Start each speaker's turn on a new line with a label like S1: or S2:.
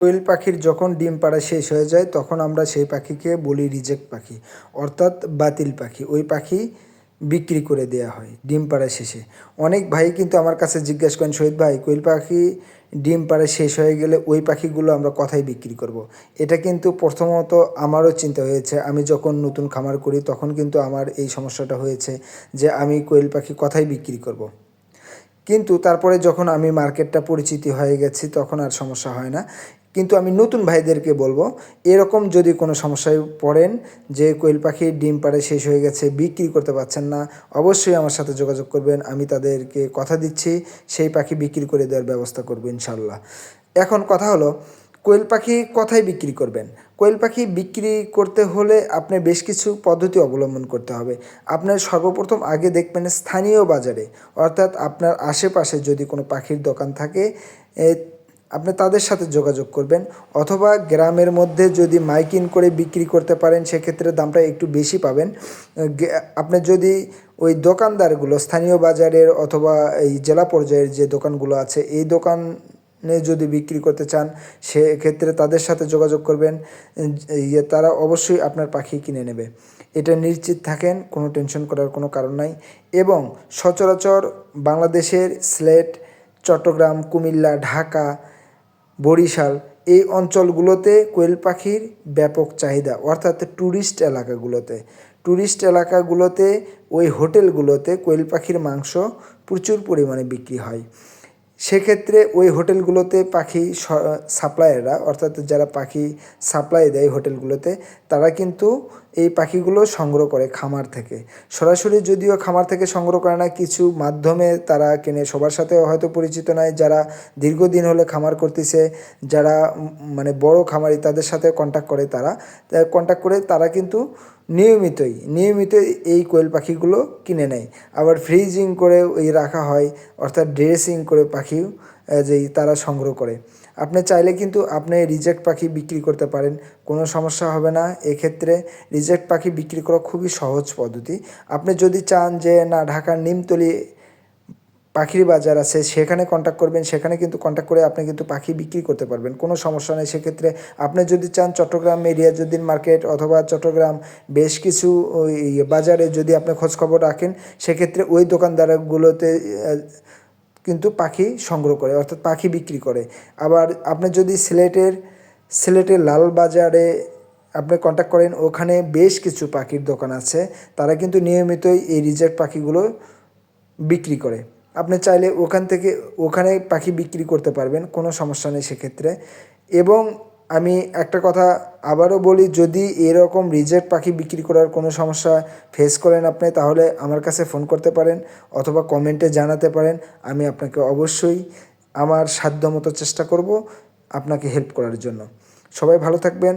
S1: কোয়েল পাখির যখন ডিম পাড়া শেষ হয়ে যায়, তখন আমরা সেই পাখিকে বলি রিজেক্ট পাখি, অর্থাৎ বাতিল পাখি ওই পাখি বিক্রি করে দেওয়া হয় ডিম পাড়া শেষে অনেক ভাই কিন্তু আমার কাছে জিজ্ঞেস করেন, শহীদ ভাই, কোয়েল পাখি ডিম পাড়া শেষ হয়ে গেলে ওই পাখিগুলো আমরা কথাই বিক্রি করব। এটা কিন্তু প্রথমত আমারও চিন্তা হয়েছে আমি যখন নতুন খামার করি, তখন কিন্তু আমার এই সমস্যাটা হয়েছে যে আমি কোয়েল পাখি কথাই বিক্রি করব। কিন্তু তারপরে যখন আমি মার্কেটটা পরিচিতি হয়ে গেছি, তখন আর সমস্যা হয় না কিন্তু আমি নতুন ভাইদেরকে বলব, এরকম যদি কোনো সমস্যায় পড়েন যে কোয়েল পাখির ডিম পাড়ে শেষ হয়ে গেছে, বিক্রি করতে পারছেন না, অবশ্যই আমার সাথে যোগাযোগ করবেন, আমি তাদেরকে কথা দিচ্ছি, সেই পাখি বিক্রি করে দেওয়ার ব্যবস্থা করব ইনশাল্লাহ এখন কথা হলো, কোয়েল পাখি কথাই বিক্রি করবেন? কোয়েল পাখি বিক্রি করতে হলে আপনি বেশ কিছু পদ্ধতি অবলম্বন করতে হবে। আপনার সর্বপ্রথম আগে দেখবেন স্থানীয় বাজারে, অর্থাৎ আপনার আশেপাশে যদি কোনো পাখির দোকান থাকে আপনি তাদের সাথে যোগাযোগ করবেন অথবা গ্রামের মধ্যে যদি মাইকিং করে বিক্রি করতে পারেন, সেক্ষেত্রে দামটা একটু বেশি পাবেন। আপনি যদি ওই দোকানদারগুলো, স্থানীয় বাজারের অথবা এই জেলা পর্যায়ের যে দোকানগুলো আছে, এই দোকান যদি বিক্রি করতে চান, সেক্ষেত্রে তাদের সাথে যোগাযোগ করবেন। ইয়ে তারা অবশ্যই আপনার পাখি কিনে নেবে। এটা নিশ্চিত থাকেন, কোনো টেনশন করার কোনো কারণ নাই। এবং সচরাচর বাংলাদেশের স্লেট চট্টগ্রাম, কুমিল্লা, ঢাকা বরিশাল, এই অঞ্চলগুলোতে কোয়েল পাখির ব্যাপক চাহিদা, অর্থাৎ ট্যুরিস্ট এলাকাগুলোতে। ট্যুরিস্ট এলাকাগুলোতে, ওই হোটেলগুলোতে কোয়েল পাখির মাংস প্রচুর পরিমাণে বিক্রি হয়। সেক্ষেত্রে ওই হোটেলগুলোতে পাখি সাপ্লায়াররা অর্থাৎ যারা পাখি সাপ্লাই দেয় হোটেলগুলোতে, তারা কিন্তু এই পাখিগুলো সংগ্রহ করে খামার থেকে। সরাসরি যদিও খামার থেকে সংগ্রহ করে না, কিছু মাধ্যমে তারা কেনে। সবার সাথে হয়তো পরিচিত নয় যারা দীর্ঘদিন হলে খামার করতেছে, যারা মানে বড় খামারি, তাদের সাথে কন্ট্যাক্ট করে তারা। কন্ট্যাক্ট করে তারা কিন্তু নিয়মিতই নিয়মিত এই কোয়েল পাখিগুলো কিনে নেয়। আবার ফ্রিজিং করে ওই রাখা হয়, অর্থাৎ ড্রেসিং করে পাখি যেই তারা সংগ্রহ করে। আপনি চাইলে কিন্তু আপনি রিজেক্ট পাখি বিক্রি করতে পারেন, কোনো সমস্যা হবে না। এক্ষেত্রে রিজেক্ট পাখি বিক্রি করা খুবই সহজ পদ্ধতি। আপনি যদি চান যে, না, ঢাকার নিমতলি পাখির বাজার আছে, সেখানে কন্ট্যাক্ট করবেন, সেখানে কিন্তু কন্ট্যাক্ট করে আপনি কিন্তু পাখি বিক্রি করতে পারবেন। কোনো সমস্যা নেই, সেক্ষেত্রে আপনি যদি চান চট্টগ্রাম এরিয়াজুদ্দিন মার্কেট অথবা চট্টগ্রাম বেশ কিছু ওই বাজারে যদি আপনি খোঁজখবর রাখেন, সেক্ষেত্রে ওই দোকানদারগুলোতে কিন্তু পাখি সংগ্রহ করে, অর্থাৎ পাখি বিক্রি করে। আবার আপনি যদি সিলেটের সিলেটের লাল বাজারে আপনি কন্ট্যাক্ট করেন, ওখানে বেশ কিছু পাখির দোকান আছে, তারা কিন্তু নিয়মিতই এই রিজেক্ট পাখিগুলো বিক্রি করে। আপনি চাইলে ওখান থেকে, ওখানে পাখি বিক্রি করতে পারবেন, কোনো সমস্যা নেই সেক্ষেত্রে। এবং আমি একটা কথা আবারও বলি, যদি এরকম রিজেক্ট পাখি বিক্রি করার কোনো সমস্যা ফেস করেন আপনি, তাহলে আমার কাছে ফোন করতে পারেন অথবা কমেন্টে জানাতে পারেন। আমি আপনাকে অবশ্যই আমার সাধ্যমতো চেষ্টা করব আপনাকে হেল্প করার জন্য। সবাই ভালো থাকবেন।